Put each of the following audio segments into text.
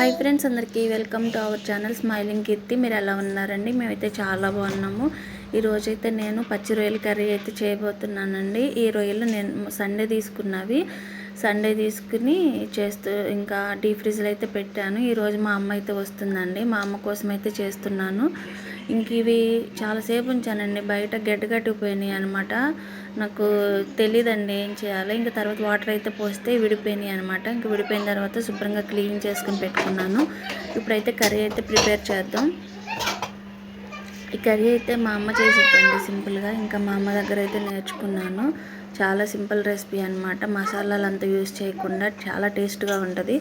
Hi friends అందరికీ welcome to our channel smiling Keerthi మీరు ఎలా ఉన్నారండి? మేమైతే చాలా బాగున్నాము. ఈరోజైతే నేను పచ్చి రొయ్యల కర్రీ అయితే చేయబోతున్నానండి. ఈ రొయ్యలు నేను సండే తీసుకున్నవి. సండే తీసుకుని చేస్తూ ఇంకా డీప్ ఫ్రిడ్జ్లో అయితే పెట్టాను. ఈరోజు మా అమ్మ అయితే వస్తుందండి. మా అమ్మ కోసం అయితే చేస్తున్నాను. ఇంక ఇవి చాలాసేపు ఉంచానండి. బయట గడ్డ గట్టిపోయినాయి అనమాట నాకు తెలియదండి ఏం చేయాలి. ఇంకా తర్వాత వాటర్ అయితే పోస్తే విడిపోయినాయి అనమాట ఇంకా విడిపోయిన తర్వాత శుభ్రంగా క్లీన్ చేసుకుని పెట్టుకున్నాను. ఇప్పుడైతే కర్రీ అయితే ప్రిపేర్ చేద్దాం. ఈ కర్రీ అయితే మా అమ్మ చేసిద్దండి సింపుల్గా. ఇంకా మా అమ్మ దగ్గర అయితే నేర్చుకున్నాను. చాలా సింపుల్ రెసిపీ అనమాట మసాలాలు అంతా యూజ్ చేయకుండా చాలా టేస్ట్గా ఉంటుంది.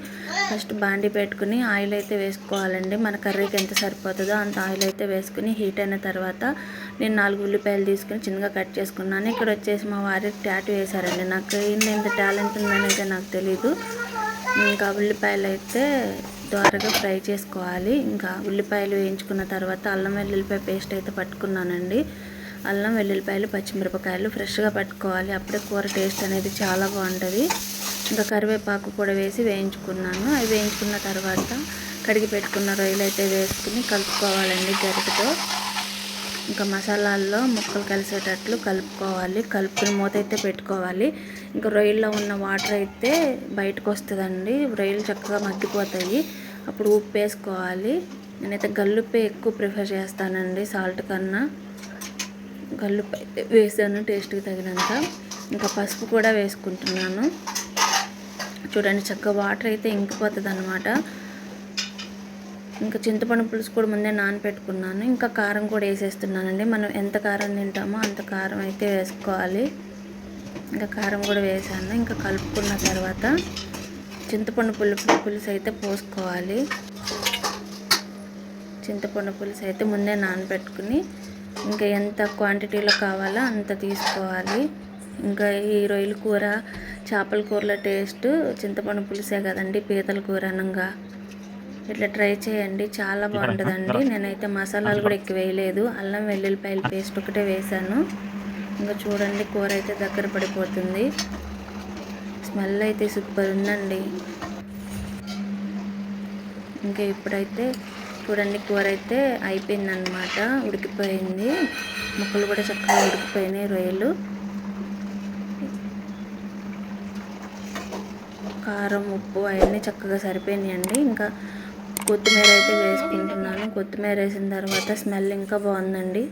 ఫస్ట్ బాండి పెట్టుకుని ఆయిల్ అయితే వేసుకోవాలండి. మన కర్రీకి ఎంత సరిపోతుందో అంత ఆయిల్ అయితే వేసుకుని హీట్ అయిన తర్వాత నేను నాలుగు ఉల్లిపాయలు తీసుకుని చిన్నగా కట్ చేసుకున్నాను. ఇక్కడ వచ్చేసి మా వారికి ట్యాటూ వేశారండి. నాకు ఏంటి ఇంత టాలెంట్ ఉందని అయితే నాకు తెలీదు. ఇంకా ఉల్లిపాయలు అయితే త్వరగా ఫ్రై చేసుకోవాలి. ఇంకా ఉల్లిపాయలు వేయించుకున్న తర్వాత అల్లం వెల్లుల్లిపాయ పేస్ట్ అయితే పట్టుకున్నానండి. అల్లం వెల్లుల్లిపాయలు పచ్చిమిరపకాయలు ఫ్రెష్గా పట్టుకోవాలి. అప్పుడే కూర టేస్ట్ అనేది చాలా బాగుంటుంది. ఇంకా కరివేపాకు కూడా వేసి వేయించుకున్నాను. అవి వేయించుకున్న తర్వాత కడిగి పెట్టుకున్న రొయ్యలు అయితే వేసుకుని కలుపుకోవాలండి గరిటతో. ఇంకా మసాలాల్లో ముక్కలు కలిసేటట్లు కలుపుకోవాలి. కలుపుకుని మూత అయితే పెట్టుకోవాలి. ఇంకా రొయ్యల్లో ఉన్న వాటర్ అయితే బయటకు వస్తుందండి. రొయ్యలు చక్కగా మగ్గిపోతాయి. అప్పుడు ఉప్పు వేసుకోవాలి. నేనైతే గల్లుప్పే ఎక్కువ ప్రిఫర్ చేస్తానండి సాల్ట్ కన్నా. గల్లుప్పు అయితే వేసాను టేస్ట్కి తగినంత. ఇంకా పసుపు కూడా వేసుకుంటున్నాను. చూడండి చక్కగా వాటర్ అయితే ఇంకిపోతుంది అనమాట ఇంకా చింతపండు పులుసు కూడా ముందే నానపెట్టుకున్నాను. ఇంకా కారం కూడా వేసేస్తున్నానండి. మనం ఎంత కారం తింటామో అంత కారం అయితే వేసుకోవాలి. ఇంకా కారం కూడా వేసాను. ఇంకా కలుపుకున్న తర్వాత చింతపండు పులుపు పులుసు అయితే పోసుకోవాలి. చింతపండు పులుసు అయితే ముందే నానబెట్టుకుని ఇంకా ఎంత క్వాంటిటీలో కావాలో అంత తీసుకోవాలి. ఇంకా ఈ రొయ్యల కూర చేపల కూరల టేస్ట్ చింతపండు పులుసే కదండి పీతల కూర అనంగా. ఇట్లా ట్రై చేయండి చాలా బాగుంటుందండి. నేనైతే మసాలాలు కూడా ఎక్కువ వేయలేదు. అల్లం వెల్లుల్లిపాయల పేస్ట్ ఒకటే వేసాను ఇంకా చూడండి కూర అయితే దగ్గర పడిపోతుంది. స్మెల్ అయితే సూపర్ ఉందండి. ఇంకా ఇప్పుడైతే చూడండి కూర అయితే అయిపోయిందనమాట ఉడికిపోయింది. ముక్కలు కూడా చక్కగా ఉడికిపోయినాయి రొయ్యలు. కారం ఉప్పు అవన్నీ చక్కగా సరిపోయినాయండి. ఇంకా కొత్తిమీర అయితే వేసుకుంటున్నాను. కొత్తిమీర వేసిన తర్వాత స్మెల్ ఇంకా బాగుందండి.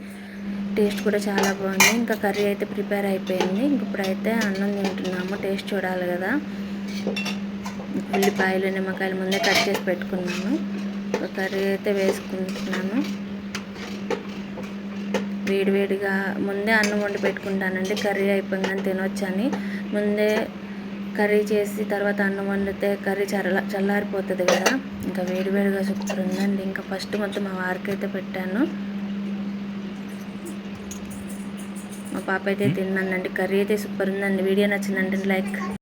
టేస్ట్ కూడా చాలా బాగుంది. ఇంకా కర్రీ అయితే ప్రిపేర్ అయిపోయింది. ఇప్పుడైతే అన్నం తింటున్నాము. టేస్ట్ చూడాలి కదా. ఉల్లిపాయలు నిమ్మకాయలు ముందే కట్ చేసి పెట్టుకున్నాను. కర్రీ అయితే వేసుకుంటున్నాను. వేడివేడిగా ముందే అన్నం వండి పెట్టుకుంటానండి. కర్రీ అయిపోయిందని తినొచ్చని. ముందే కర్రీ చేసి తర్వాత అన్నం వండితే కర్రీ చల్ల చల్లారిపోతుంది కదా. ఇంకా వేడివేడిగా సూపర్ ఉందండి ఇంకా ఫస్ట్ మొత్తం మా వారికి అయితే పెట్టాను మా పాప అయితే తిన్నానండి కర్రీ అయితే సూపర్ ఉందండి. వీడియో నచ్చిందండి లైక్